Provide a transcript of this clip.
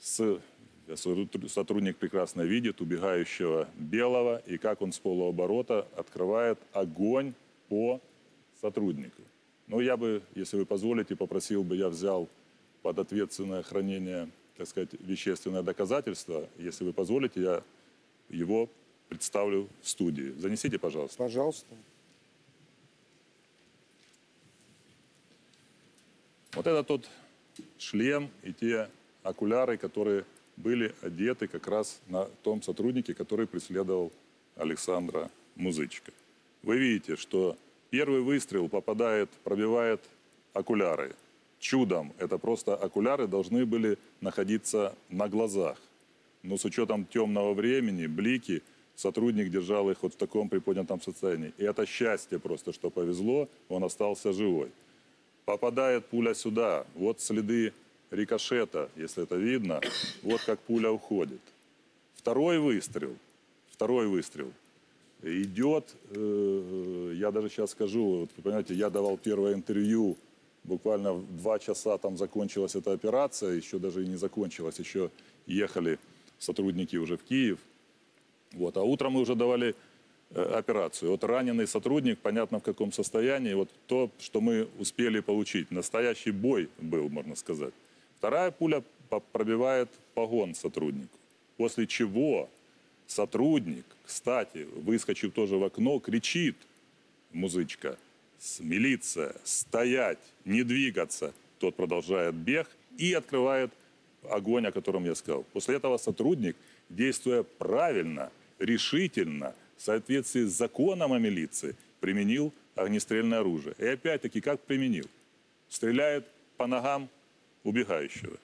с сотрудник прекрасно видит убегающего белого и как он с полуоборота открывает огонь по сотруднику. Но я бы, если вы позволите, попросил бы, я взял под ответственное хранение, так сказать, вещественное доказательство. Если вы позволите, я его представлю в студии. Занесите, пожалуйста. Пожалуйста. Вот это тот шлем и те окуляры, которые были одеты как раз на том сотруднике, который преследовал Александра Музычка. Вы видите, что первый выстрел попадает, пробивает окуляры. Чудом это просто окуляры должны были находиться на глазах. Но с учетом темного времени, блики, сотрудник держал их вот в таком приподнятом состоянии. И это счастье просто, что повезло, он остался живой. Попадает пуля сюда, вот следы рикошета, если это видно, вот как пуля уходит. Второй выстрел, второй выстрел идет, э, я даже сейчас скажу, вот, понимаете, я давал первое интервью, буквально в два часа там закончилась эта операция, еще даже и не закончилась, еще ехали сотрудники уже в Киев. Вот, а утром мы уже давали э, операцию. Вот раненый сотрудник, понятно в каком состоянии, вот то, что мы успели получить. Настоящий бой был, можно сказать. Вторая пуля пробивает погон сотруднику. После чего сотрудник, кстати, выскочив тоже в окно, кричит, музычка, милиция, стоять, не двигаться. Тот продолжает бег и открывает огонь, о котором я сказал. После этого сотрудник, действуя правильно, решительно, в соответствии с законом о милиции, применил огнестрельное оружие. И опять-таки, как применил? Стреляет по ногам убегающего.